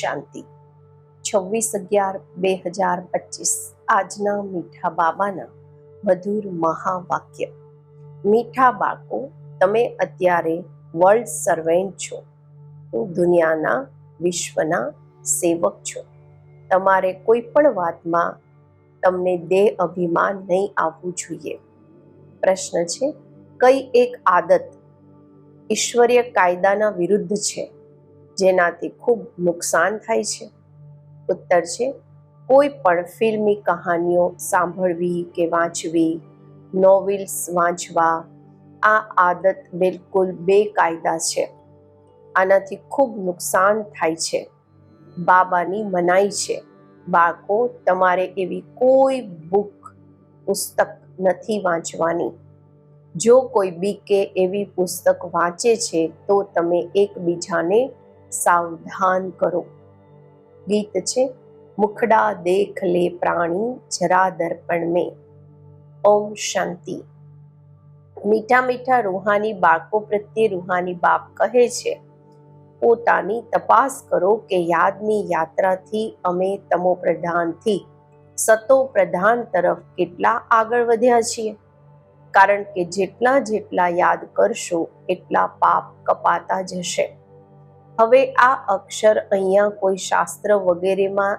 શાંતિ. છવ્વીસ અગિયાર બે હજાર પચીસ. આજના મીઠા બાબાના મધુર મહાવાક્ય. મીઠા બાળકો, તમે અત્યારે વર્લ્ડ સર્વેન્ટ છો. હું દુનિયાના વિશ્વના સેવક છો. તમારે કોઈ પણ વાતમાં તમને દેહ અભિમાન નહીં આવવું જોઈએ. પ્રશ્ન છે, કઈ એક આદત ઈશ્વરીય કાયદાના વિરુદ્ધ છે? જેનાથી ખૂબ નુકસાન થાય છે. ઉત્તર છે, કોઈ પણ ફિલ્મી કહાનીઓ સાંભળવી કે વાંચવી, નોવેલ્સ વાંચવા, આ આદત બિલકુલ બેકાયદા છે. આનાથી ખૂબ નુકસાન થાય છે. બાબાની મનાઈ છે, બાળકો તમારે એવી કોઈ બુક, પુસ્તક નથી વાંચવાની. જો કોઈ બીકે એવી પુસ્તક વાંચે છે, તો તમે એકબીજાને સાવધાન કરો. ગીત છે, મુખડા દેખ લે પ્રાણી, જરા દર્પણ મેં. ઓમ શાંતિ. મીઠા મીઠા રૂહાની બાળકો પ્રત્યે રૂહાની બાપ કહે છે, પોતાની તપાસ કરો કે યાદની યાત્રાથી અમે તમો પ્રધાનથી. સતો પ્રધાન તરફ કેટલા આગળ વધ્યા છીએ? કારણ કે જેટલા જેટલા યાદ કરશો, એટલા પાપ કપાતા જશે. હવે આ અક્ષર અહીંયા કોઈ શાસ્ત્ર વગેરેમાં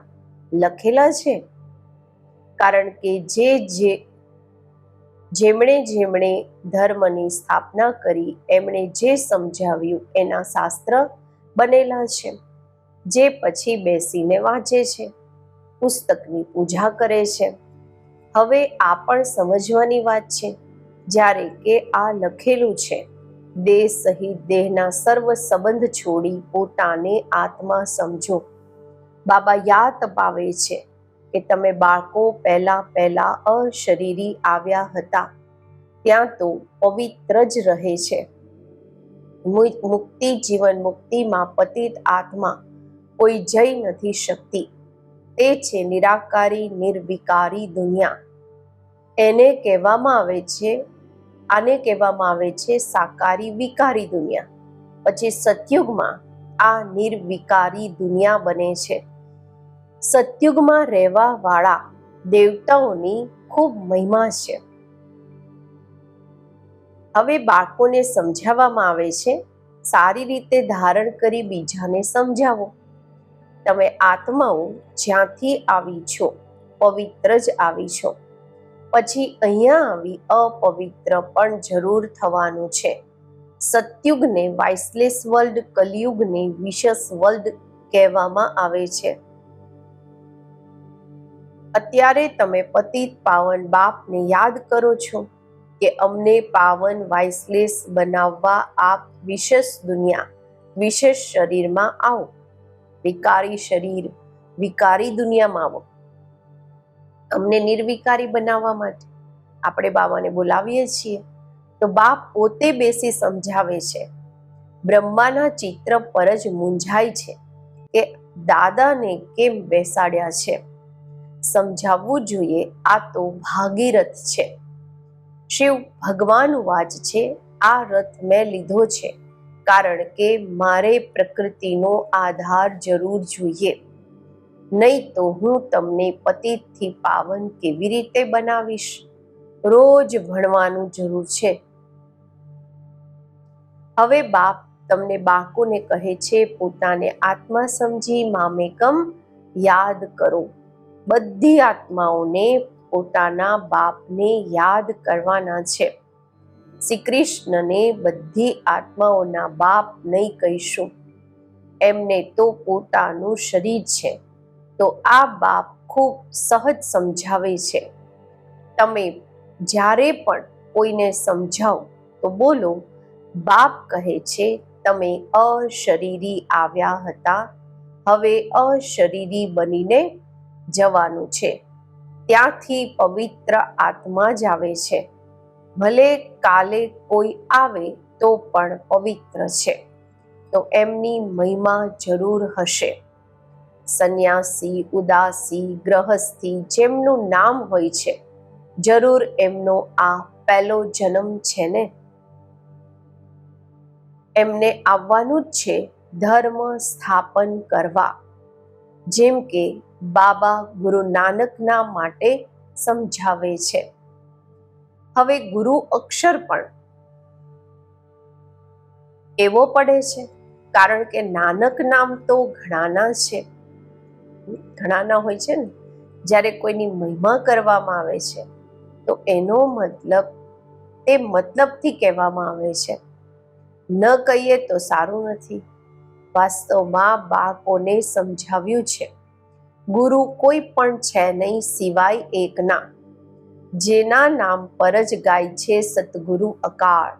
લખેલા છે? કારણ કે જે જે, જેમણે જેમણે ધર્મની સ્થાપના કરી, એમણે જે સમજાવ્યું એના શાસ્ત્ર બનેલા છે. જે પછી બેસીને વાંચે છે, પુસ્તકની પૂજા કરે છે. હવે આ પણ સમજવાની વાત છે. જ્યારે કે આ લખેલું છે. દેહ સહિત દેહના સર્વ સંબંધ છોડી પોતાને આત્મા સમજો. બાબા યાદ અપાવે છે કે તમે બાળકો પહેલા પહેલા અશરીરી આવ્યા હતા. ત્યાં તો પવિત્ર જ રહે છે. મુક્તિ જીવન મુક્તિમાં પતિત આત્મા કોઈ જઈ નથી શકતી. તે છે નિરાકારી નિર્વિકારી દુનિયા. એને કહેવામાં આવે છે આને કહેવામાં આવે છે સાકારી વિકારી દુનિયા. પછી સતયુગમાં આ નિર્વિકારી દુનિયા બને છે. સતયુગમાં રહેવા વાળા દેવતાઓની ખૂબ મહિમા છે. હવે બાળકોને સમજાવવામાં આવે છે, સારી રીતે ધારણ કરી બીજાને સમજાવો. તમે આત્માઓ જ્યાંથી આવી છો, પવિત્ર જ આવી છો. પછી અહીંયા આવી અપવિત્ર પણ જરૂર થવાનું છે. સતયુગને વાઇસલેસ વર્લ્ડ, કલયુગને વિશેષ વર્લ્ડ કહેવામાં આવે છે. અત્યારે તમે પતિત પાવન બાપને યાદ કરો છો કે અમને પાવન વાઇસલેસ બનાવવા આપ વિશેષ દુનિયા, વિશેષ શરીરમાં આવો. વિકારી શરીર, વિકારી દુનિયામાં આવો. અમને નિર્વિકારી બનાવવા માટે આપણે બાબાને બોલાવીએ છીએ. તો બાપ પોતે બેસી સમજાવે છે. બ્રહ્માના ચિત્ર પર જ મૂંઝાય છે કે દાદાને કેમ બેસાડ્યા છે? સમજાવવું જોઈએ આ તો ભાગીરથ છે. શિવ ભગવાન વાજ છે, આ રથ મેં લીધો છે. કારણ કે મારે પ્રકૃતિનો આધાર જરૂર જોઈએ. નહીં તો હું તમને પતિથી પાવન કેવી રીતે બનાવીશ? રોજ ભણવાનું જરૂર છે. હવે બાપ તમને બાળકોને કહે છે, પોતાને આત્મા સમજી મામેકમ યાદ કરો. બધી આત્માઓને પોતાના બાપને યાદ કરવાના છે. શ્રી કૃષ્ણને બધી આત્માઓના બાપ નહીં કહીશું. એમને તો પોતાનું શરીર છે. તો આ બાપ ખૂબ સહજ સમજાવે છે. તમે જ્યારે પણ કોઈને સમજાવો, તો બોલો, બાપ કહે છે, તમે અશરીરી આવ્યા હતા, હવે અશરીરી બનીને જવાનું છે. ત્યાંથી પવિત્ર આત્મા જ આવે છે. ભલે કાલે કોઈ આવે, તો પણ પવિત્ર છે. તો એમની મહિમા જરૂર હશે. સંન્યાસી, ઉદાસી, ગ્રહસ્થી જેમનું નામ હોય છે, જરૂર એમનો આ પહેલો જન્મ છે ને? એમને આવવાનું જ છે ધર્મ સ્થાપન કરવા. જેમ કે બાબા ગુરુ નાનકના માટે સમજાવે છે. હવે ગુરુ અક્ષર પણ એવો પડે છે, કારણ કે નાનક નામ તો ઘણાના છે. ઘણાના હોય છે ને, જ્યારે કોઈની મહિમા કરવામાં આવે છે, તો એનો મતલબ તે મતલબથી કહેવામાં આવે છે. ન કહીએ તો સારું નથી. વાસ્તવમાં બાળકોને સમજાવ્યું છે. ગુરુ કોઈ પણ છે નહીં સિવાય એકના જેના નામ પર જ ગાય છે સતગુરુ અકાળ.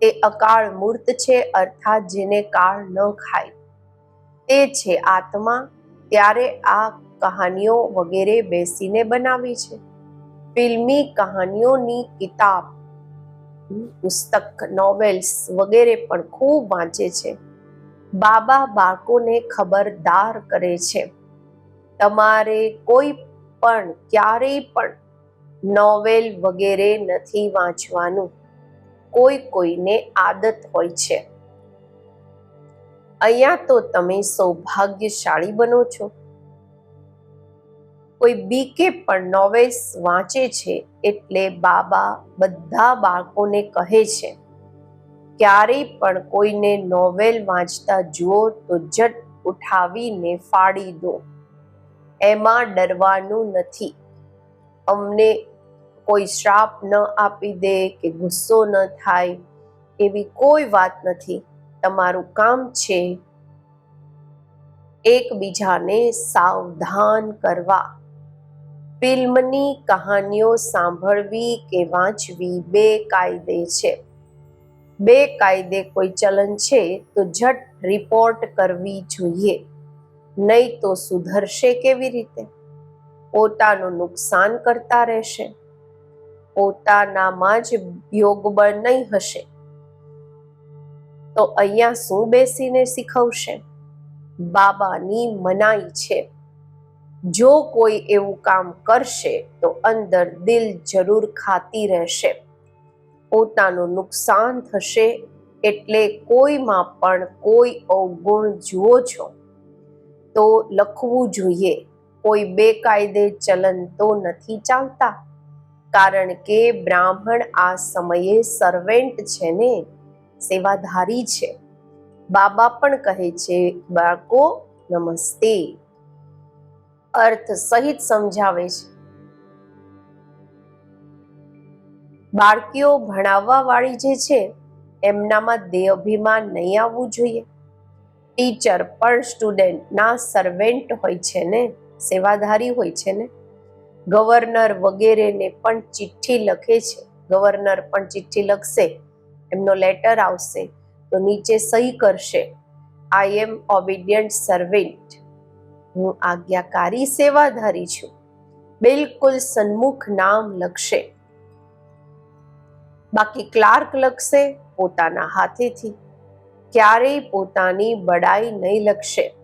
તે અકાળ મૂર્ત છે અર્થાત જેને કાળ ન ખાય. તે છે આત્મા ત્યારે આ કહાનીઓ વગેરે બેસીને બનાવી છે. ફિલ્મી કહાનીઓની કિતાબ, પુસ્તક નોવેલ્સ વગેરે પણ ખૂબ વાંચે છે. બાબા બાળકોને ખબરદાર કરે છે. તમારે કોઈ પણ ક્યારેય પણ નોવેલ વગેરે નથી વાંચવાનું. કોઈ કોઈને આદત હોય છે. અહીંયા તો તમે સૌભાગ્યશાળી બનો છો. કોઈ બીકે પણ નોવેલ્સ વાંચે છે એટલે બાબા બધા બાળકોને કહે છે, ક્યારેય પણ કોઈને નોવેલ વાંચતા જુઓ તો જટ ઉઠાવીને ફાડી દો. એમાં ડરવાનું નથી. અમને કોઈ શ્રાપ ન આપી દે કે ગુસ્સો ન થાય એવી કોઈ વાત નથી. તમારું કામ છે એકબીજાને સાવધાન કરવા. ફિલ્મની કહાનીઓ સાંભળવી કે વાંચવી બે કાયદે છે. બે કાયદે કોઈ ચલન છે તો ઝટ રિપોર્ટ કરવી જોઈએ. નહીં તો સુધરશે કેવી રીતે? પોતાનું નુકસાન કરતા રહેશે. પોતાનામાં જ યોગબળ નહીં હશે. તો અહીંયા શું બેસીને શીખવશે? બાબાની મનાઈ છે. જો કોઈ એવું કામ કરશે તો અંદર દિલ જરૂર ખાતી રહેશે. પોતાનું નુકસાન થશે એટલે કોઈમાં પણ કોઈ અવગુણ જુઓ છો. તો લખવું જોઈએ. કોઈ બેકાયદે ચલન તો નથી ચાલતા. કારણ કે બ્રાહ્મણ આ સમયે સર્વેન્ટ છે ને? સેવાધારી છે. બાબા પણ કહે છે, બાળકો, નમસ્તે. અર્થ સહિત સમજાવે છે. બાળકીઓ ભણાવવા વાળી જે છે, એમનામાં દેહ અભિમાન નહીં આવવું જોઈએ. ટીચર પણ સ્ટુડન્ટના સર્વેન્ટ હોય છે ને, સેવાધારી હોય છે ને. ગવર્નર વગેરેને પણ ચિઠ્ઠી લખે છે. ગવર્નર પણ ચિઠ્ઠી લખશે. એમનો લેટર આવશે તો નીચે સહી કરશે. આઈ એમ ઓબિડિયન્ટ સર્વેન્ટ હું આજ્ઞાકારી સેવાધારી છું. બિલકુલ સન્મુખ નામ લખશે. બાકી ક્લાર્ક લખશે પોતાના હાથેથી. ક્યારેય પોતાની બડાઈ નહીં લખશે.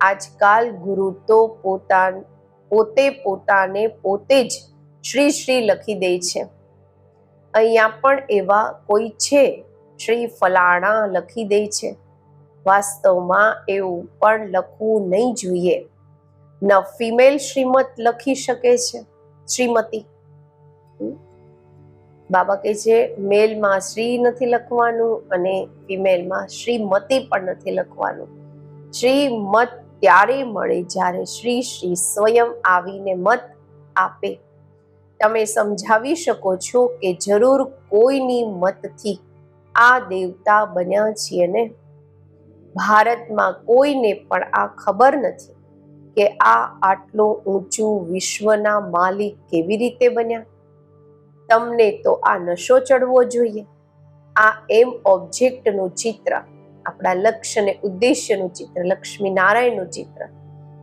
આજકાલ ગુરુ તો પોતા પોતે પોતાને પોતે જ શ્રી શ્રી લખી દે છે. અહીંયા પણ એવા કોઈ છે? શ્રી ફલાણા લખી દે છે. વાસ્તવમાં એવું પણ લખવું નહીં જોઈએ. ન ફિમેલ શ્રીમત લખી શકે છે. શ્રીમતી. બાબા કે છે, મેલમાં શ્રી નથી લખવાનું અને ફિમેલમાં શ્રીમતી પણ નથી લખવાનું. શ્રીમત ત્યારે મળે જ્યારે શ્રી શ્રી સ્વયં આવીને મત આપે. તમે સમજાવી શકો છો કે જરૂર કોઈની મતથી આ દેવતા બન્યા છીએ ને? ભારતમાં કોઈને પણ આ ખબર નથી કે આ આટલું ઊંચું વિશ્વના માલિક કેવી રીતે બન્યા? તમને તો આ નશો ચડવો જોઈએ. આ એમ ઓબ્જેક્ટનું ચિત્ર, આપણા લક્ષ્ય અને ઉદ્દેશ્યનું ચિત્ર લક્ષ્મી નારાયણનું ચિત્ર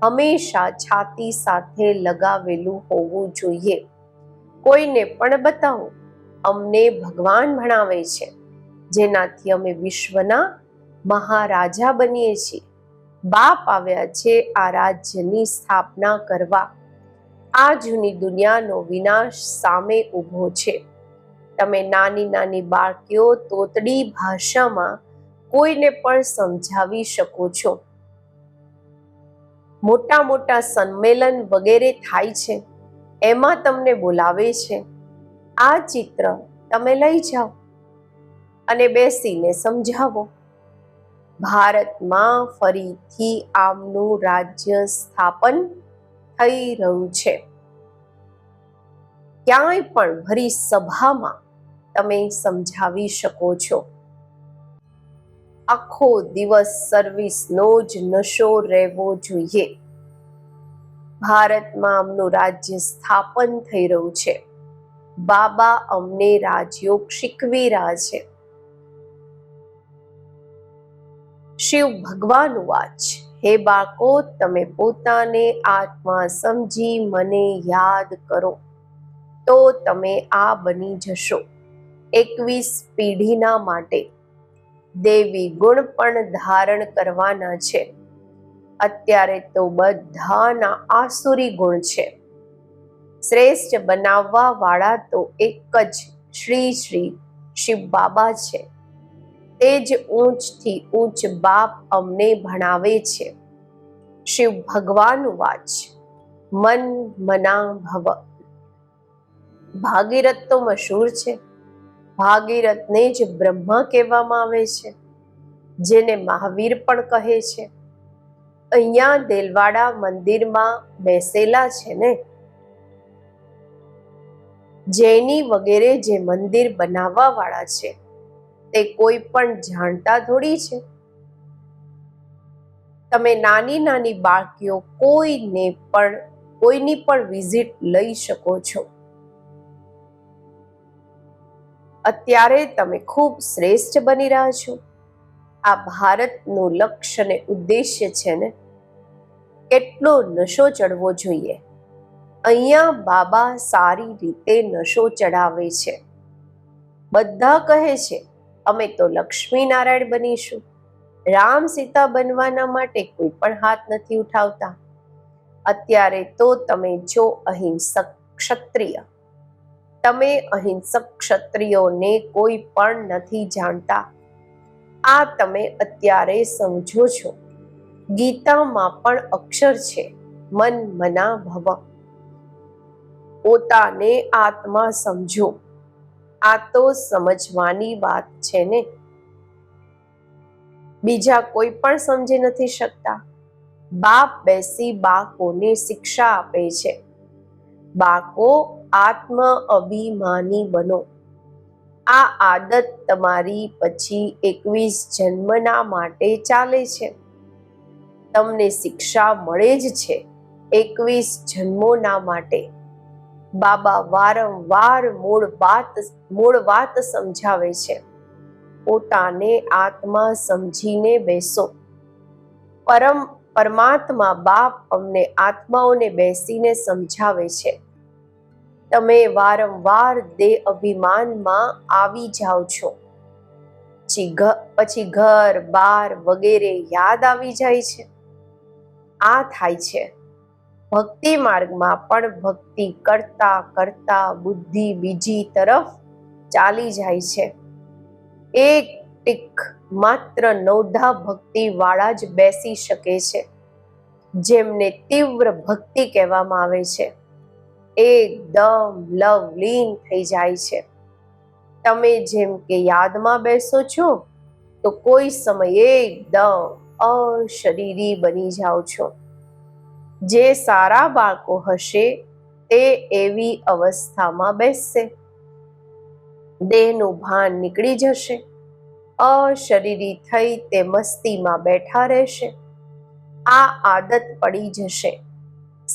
હંમેશા છાતી સાથે લગાવેલું હોવું જોઈએ. કોઈને પણ બતાવો, અમને ભગવાન ભણાવે છે, જેનાથી અમે વિશ્વના મહારાજા બનીએ છીએ. બાપ આવ્યા છે આ રાજ્યની સ્થાપના કરવા. આ જૂની દુનિયાનો વિનાશ સામે ઊભો છે. તમે નાની નાની બાળકીઓ તોતડી ભાષામાં કોઈને પણ સમજાવી શકો છો. મોટા મોટા સંમેલન વગેરે થાય છે. એમાં તમને બોલાવે છે. આ ચિત્ર તમે લઈ જાઓ અને બેસીને સમજાવો. ભારતમાં ફરીથી આમનું રાજ્ય સ્થાપન થઈ રહ્યું છે. ક્યાંય પણ ભરી સભામાં તમે સમજાવી શકો છો. આખો દિવસ સર્વિસનો જ નશો રહેવો જોઈએ. ભારતમાં આમનું રાજ્ય સ્થાપન થઈ રહ્યું છે. બાબા અમને રાજયોગ શીખવી રહ્યા છે. શિવ ભગવાન વાચ, હે બાળકો, તમે પોતાને આત્મા સમજી મને યાદ કરો, તો તમે આ બની જશો. એકવીસ પેઢીના માટે દેવી ગુણ પણ ધારણ કરવાના છે. અત્યારે તો બધાના આસુરી ગુણ છે. શ્રેષ્ઠ બનાવવા વાળા તો એક જ શ્રી શ્રી શિવ બાબા છે. તે જ ઊંચથી ઊંચ બાપ અમને ભણાવે છે. શિવ ભગવાન વાચ, મન મના ભવ ભાગીરથ તો મશહૂર છે. ભાગીરથને જ બ્રહ્મા કહેવામાં આવે છે. જેને મહાવીર પણ કહે છે. અહીંયા દેલવાડા મંદિરમાં બેસેલા છે ને? જૈની વગેરે જે મંદિર બનાવવા વાળા છે, તે કોઈ પણ જાણતા થોડી છે? તમે નાની નાની બાળકીઓ કોઈને પણ, કોઈની પણ વિઝિટ લઈ શકો છો. અત્યારે તમે ખૂબ શ્રેષ્ઠ બની રહ્યા છો. આ ભારતનું લક્ષ્ય ને ઉદ્દેશ્ય છે ને, કેટલો નશો ચડવો જોઈએ? અહીંયા બાબા સારી રીતે નશો ચડાવે છે. બધા કહે છે, અમે તો લક્ષ્મીનારાયણ બનીશું. રામ સીતા બનવાના માટે કોઈ પણ હાથ નથી ઉઠાવતા. અત્યારે તો તમે જો અહિંસક ક્ષત્રિય તમે અહિંસક ક્ષત્રિયોને કોઈ પણ નથી જાણતા. આ તમે અત્યારે સમજો છો. ગીતામાં પણ અક્ષર છે, મન મના ભવ. પોતાને આત્મા સમજો. આ તો સમજવાની વાત છે ને. બીજા કોઈ પણ સમજી નથી શકતા. બાપ બેસી બાળકોને શિક્ષા આપે છે. બાકો આત્મ અભિમાની બનો. આ આદત તમારી પછી એકવીસ જન્મના માટે ચાલે છે. તમને શિક્ષા મળે જ છે એકવીસ જન્મોના માટે. બાબા વારંવાર મૂળ વાત મૂળ વાત સમજાવે છે. પોતાને આત્મા સમજીને બેસો. પરમ, પરમાત્મા બાપ અમને આત્માઓને બેસીને સમજાવે છે. તમે વારંવાર દેહ અભિમાનમાં આવી જાઓ છો. પછી ઘર, બાર વગેરે યાદ આવી જાય છે. આ થાય છે. ભક્તિ માર્ગમાં પણ ભક્તિ કરતા કરતા બુદ્ધિ બીજી તરફ ચાલી જાય છે. એક ટીક માત્ર નવધા ભક્તિ વાળા જ બેસી શકે છે. જેમને તીવ્ર ભક્તિ કહેવામાં આવે છે. એકદમ લવલીન થઈ જાય છે. તમે જેમ કે યાદમાં બેસો છો, તો કોઈ સમયે એકદમ અશરીરી બની જાઓ છો. જે સારા બાળકો હશે, તે એવી અવસ્થામાં બેસશે. દેહનું ભાન નીકળી જશે. અશરીરી થઈ તે મસ્તીમાં બેઠા રહેશે. આ આદત પડી જશે.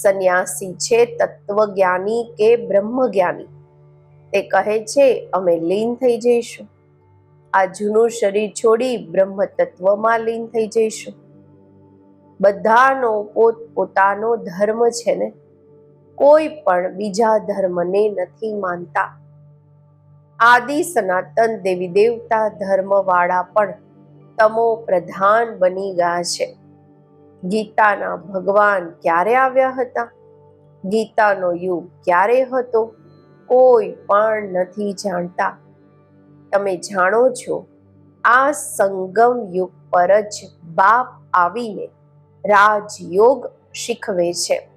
સંન્યાસી છે તત્વજ્ઞાની કે બ્રહ્મજ્ઞાની? તે કહે છે, અમે લીન થઈ જઈશું. આ જૂનું શરીર છોડી બ્રહ્મ તત્વમાં લીન થઈ જઈશું. બધાનો પોત પોતાનો ધર્મ છે ને? કોઈ પણ બીજા ધર્મને નથી માનતા. આદિ સનાતન દેવી દેવતા ધર્મવાળા પણ તમો પ્રધાન બની ગયા છે. ગીતાના ભગવાન ક્યારે આવ્યા હતા? ગીતાનો યુગ ક્યારે હતો? કોઈ પણ નથી જાણતા. તમે જાણો છો, આ સંગમ યુગ પર જ બાપ આવીને રાજયોગ શીખવે છે.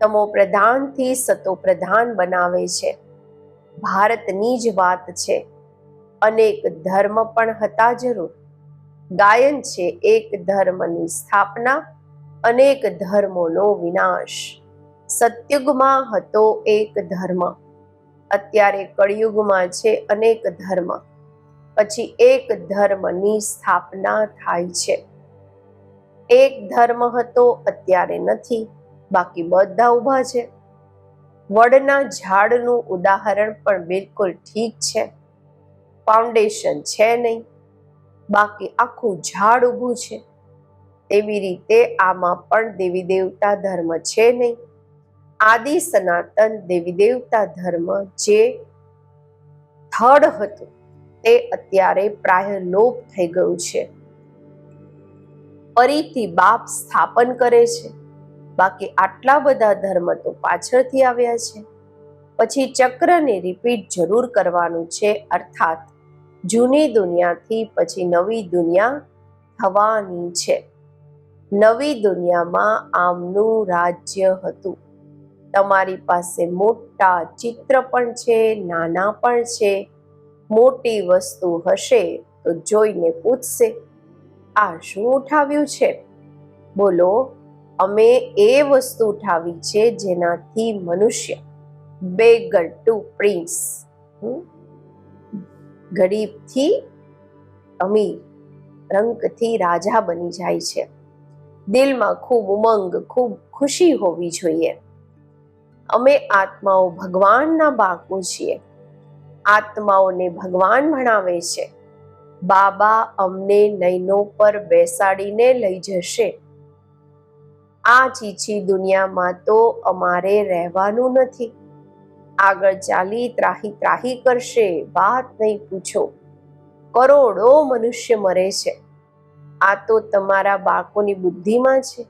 તમો પ્રધાનથી સતો પ્રધાન બનાવે છે. ભારતની જ વાત છે. અનેક ધર્મ પણ હતા જરૂર. ગાયન છે એક ધર્મની સ્થાપના, અનેક ધર્મોનો વિનાશ. સત્યુગમાં હતો એક ધર્મ. અત્યારે કળિયુગમાં છે અનેક ધર્મ. પછી એક ધર્મની સ્થાપના થાય છે. એક ધર્મ હતો અત્યારે નથી, બાકી બધા ઊભા છે. વડના ઝાડનું ઉદાહરણ પણ બિલકુલ ઠીક છે. ફાઉન્ડેશન છે નહીં. બાકી આખું ઝાડ ઊભું છે. તેવી રીતે આમાં પણ દેવી દેવતા ધર્મ છે નહીં. આદિ સનાતન દેવી દેવતા ધર્મ જે થડ હતું, તે અત્યારે પ્રાય લોપ થઈ ગયું છે. ફરીથી બાપ સ્થાપન કરે છે. બાકી આટલા બધા ધર્મ તો પાછળથી આવ્યા છે. પછી ચક્રને રિપીટ જરૂર કરવાનું છે, અર્થાત જૂની દુનિયાથી પછી નવી દુનિયા થવાની છે. નવી દુનિયામાં આમનું રાજ્ય હતું. તમારી પાસે મોટા ચિત્ર પણ છે, નાના પણ છે. મોટી વસ્તુ હશે તો જોઈને પૂછશે, આ શું ઉઠાવ્યું છે? બોલો, અમે એ વસ્તુ ઉઠાવી છે જેનાથી મનુષ્ય બેગર ટુ પ્રિન્સ. ગરીબથી અમીર રંકથી રાજા બની જાય છે. દિલમાં ખૂબ ઉમંગ, ખૂબ ખુશી હોવી જોઈએ. અમે આત્માઓ ભગવાનના બાપુ છીએ. આત્માઓને ભગવાન ભણાવે છે. બાબા અમને નયનો પર બેસાડીને લઈ જશે. આ ચીચી દુનિયામાં તો અમારે રહેવાનું નથી. આગળ ચાલી ત્રાહી ત્રાહી કરશે, વાત નહીં પૂછો. કરોડો મનુષ્ય મરે છે. આ તો તમારા બાળકોની બુદ્ધિમાં છે.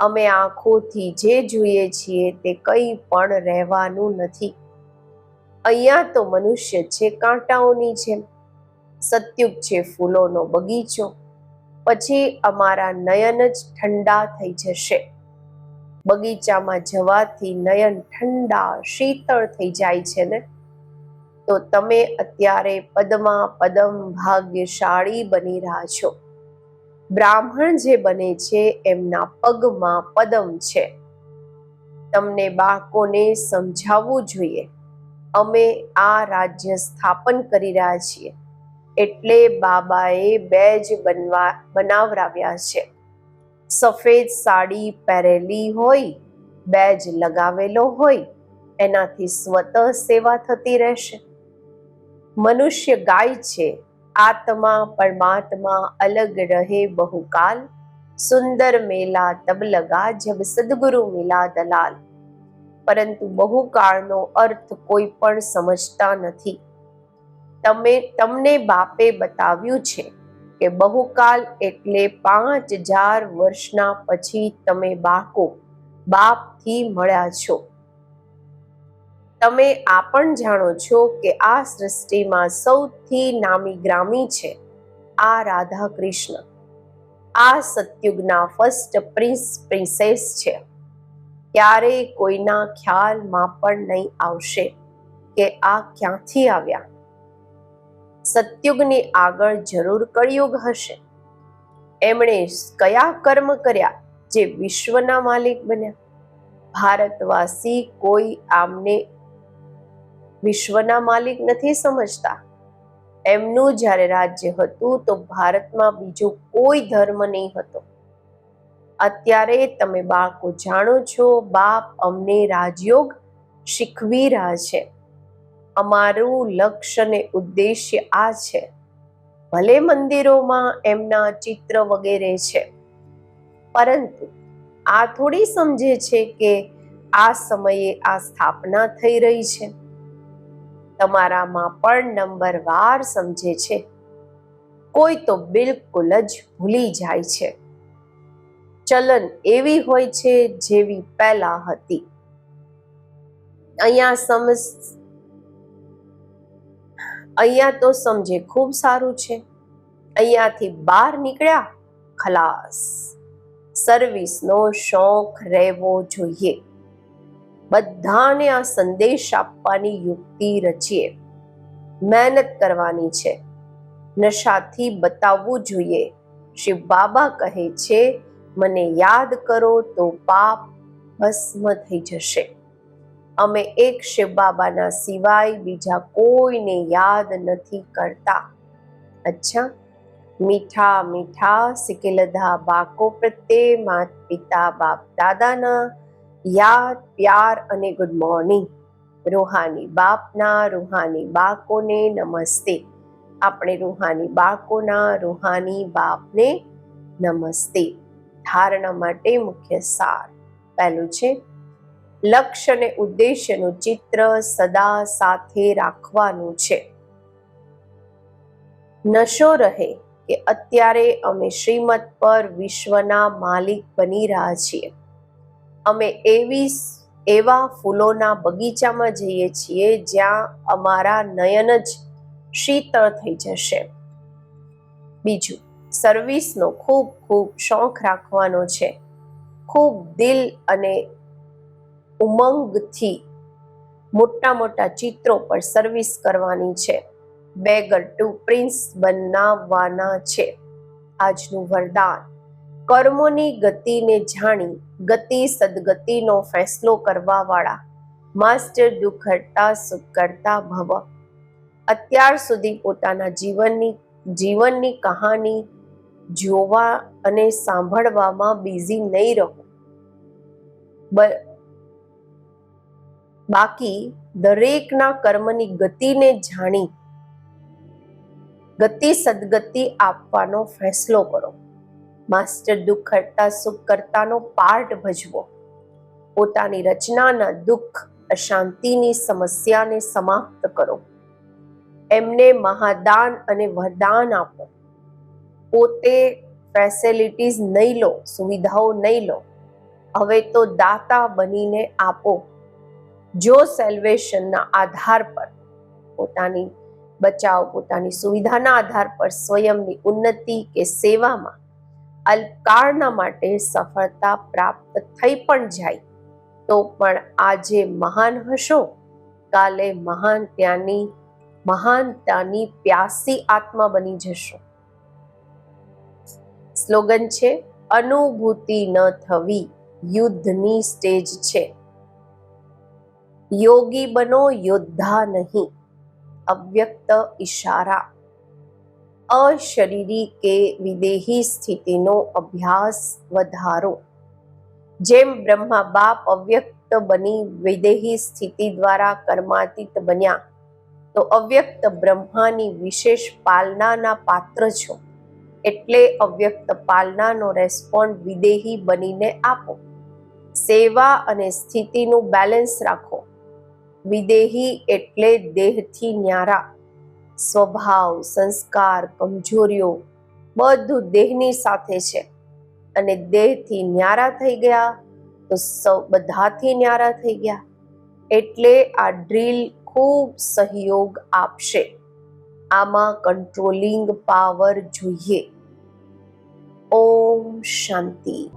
અમે આંખોથી જે જોઈએ છીએ તે કંઈ પણ રહેવાનું નથી. અહીંયા તો મનુષ્ય છે કાંટાઓની જેમ. સત્યુગ છે ફૂલોનો બગીચો. પછી અમારા નયન જ ઠંડા થઈ જશે. બગીચામાં જવાથી નયન ઠંડા શીતળ થઈ જાય છે ને? તો તમે અત્યારે પદમાં પદમ ભાગ્યશાળી બની રહ્યા છો. બ્રાહ્મણ જે બને છે એમના પગમાં પદમ છે. તમને બાળકોને સમજાવવું જોઈએ. અમે આ રાજ્ય સ્થાપન કરી રહ્યા છીએ. એટલે બાબાએ બેજ બનવા, બનાવરાવ્યા છે. સફેદ સાડી પહેરેલી હોય, બેજ લગાવેલો હોય, એનાથી સ્વતઃ સેવા થતી રહેશે. મનુષ્ય ગાય છે, આત્મા પરમાત્મા અલગ રહે બહુકાલ, સુંદર મેલા તબ લગા જબ સદગુરુ મિલા દલાલ. પરંતુ બહુકાળનો અર્થ કોઈ પણ સમજતા નથી. તમે, તમને બાપે બતાવ્યું છે કે બહુકાલ એટલે પાંચ હજાર વર્ષના પછી તમે બાકો બાપથી મળ્યા છો. તમે આ પણ જાણો છો કે આ સૃષ્ટિમાં સૌથી નામી ગ્રામી છે આ રાધા કૃષ્ણ આ સત્યુગના ફર્સ્ટ પ્રિન્સ, પ્રિન્સેસ છે. ક્યારે કોઈના ખ્યાલમાં પણ નહીં આવશે કે આ ક્યાંથી આવ્યા. સત્યુગની આગળ જરૂર કળિયુગ હશે. એમણે કયા કર્મ કર્યા જે વિશ્વના માલિક બન્યા? ભારતવાસી કોઈ આમને વિશ્વના માલિક નથી સમજતા. એમનું જ્યારે રાજ્ય હતું તો ભારતમાં બીજો કોઈ ધર્મ નહીં હતો. અત્યારે તમે બાળકો જાણો છો, બાપ અમને રાજયોગ શીખવી રહ્યા છે. અમારું લક્ષ્ય અને ઉદ્દેશ્ય આ છે. ભલે મંદિરોમાં એમના ચિત્ર વગેરે છે, પરંતુ આ થોડી સમજે છે કે આ સમયે આ સ્થાપના થઈ રહી છે. તમારામાં પણ નંબર વાર સમજે છે. કોઈ તો બિલકુલ જ ભૂલી જાય છે. ચલન એવી હોય છે જેવી પહેલા હતી. અહીંયા સમજ અહીંયા તો સમજે ખૂબ સારું છે. અહીંયાથી બહાર નીકળ્યા, ખલાસ. સર્વિસનો શોખ રહેવો જોઈએ. બધાને આ સંદેશ આપવાની યુક્તિ રચીએ. મહેનત કરવાની છે. નશાથી બતાવવું જોઈએ. શિવ બાબા કહે છે, મને યાદ કરો તો પાપ ભસ્મ થઈ જશે. અમે એક શિવ બાબાના સિવાય બીજા કોઈને યાદ નથી કરતા. અચ્છા, મીઠા મીઠા સિકેલધા બાકો પ્રત્યે માત પિતા બાપ દાદાના યાદ, પ્યાર અને ગુડ મોર્નિંગ રૂહાની બાપના રૂહાની બાકોને નમસ્તે. આપણે રૂહાની બાકોના રૂહાની બાપને નમસ્તે. ધારણા માટે મુખ્ય સાર. પહેલું છે લક્ષ્ય અને ઉદ્દેશ્યનું ચિત્ર સદા સાથે રાખવાનું છે. નશો રહે કે અત્યારે અમે શ્રીમત પર વિશ્વના માલિક બની રહ્યા છીએ. અમે એવી એવા ફૂલોના બગીચામાં જઈએ છીએ જ્યાં અમારા નયન જ શીતળ થઈ જશે. બીજું સર્વિસનો ખૂબ ખૂબ શોખ રાખવાનો છે. ખૂબ દિલ અને ઉમંગથી મોટા મોટા ચિત્રો પર સર્વિસ કરવાની છે. બેગર ટુ પ્રિન્સ બનાવવાના છે. આજનું વરદાન. કર્મોની ગતિને જાણી ગતિ સદગતિનો ફેસલો કરવાવાળા માસ્ટર દુઃખ હરતા સુખ કરતા ભવ. અત્યાર સુધી પોતાના જીવનની જીવનની કહાની જોવા અને સાંભળવામાં બિઝી નહીં રહો. બાકી દરેકના કર્મની ગતિને જાણી ગતિ સદગતિ આપવાનો ફેસલો કરો. માસ્ટર દુઃખ કરતા, સુખ કરતાનો પાર્ટ ભજવો. પોતાની રચનાના દુઃખ, અશાંતિની સમસ્યાને સમાપ્ત કરો. એમને મહાદાન અને વરદાન આપો. પોતે ફેસિલિટીઝ નહીં લો, સુવિધાઓ નહીં લો. હવે તો દાતા બનીને આપો. જો સેલ્વેશનના આધાર પર પોતાની બચાવ, પોતાની સુવિધાના આધાર પર સ્વયંની ઉન્નતિ કે સેવામાં અલ્પકાળના માટે સફળતા પ્રાપ્ત થઈ પણ જાય, તો પણ આજે મહાન હશો. કાલે મહાન ત્યાંની, મહાનતાની પ્યાસી આત્મા બની જશો. સ્લોગન છે, અનુભૂતિ ન થવી, યુદ્ધની સ્ટેજ છે. યોગી બનો યોદ્ધા નહીં. અવ્યક્ત ઈશારા. અશરીરી કે વિદેહી સ્થિતિનો અભ્યાસ વધારો. જેમ બ્રહ્મા બાપ અવ્યક્ત બની વિદેહી સ્થિતિ દ્વારા કર્માતીત બન્યા, તો અવ્યક્ત બ્રહ્માની વિશેષ પાલનાના પાત્ર છો. એટલે અવ્યક્ત પાલનાનો રેસ્પોન્ડ વિદેહી બનીને આપો. સેવા અને સ્થિતિનું બેલેન્સ રાખો. વિદેહી એટલે દેહથી ન્યારા. સ્વભાવ, સંસ્કાર, કમજોરીઓ બધું દેહની સાથે છે. અને દેહથી ન્યારા થઈ ગયા તો સૌ બધાથી ન્યારા થઈ ગયા. એટલે આ ડ્રીલ ખૂબ સહયોગ આપશે. આમાં કંટ્રોલિંગ પાવર જોઈએ. ઓમ શાંતિ.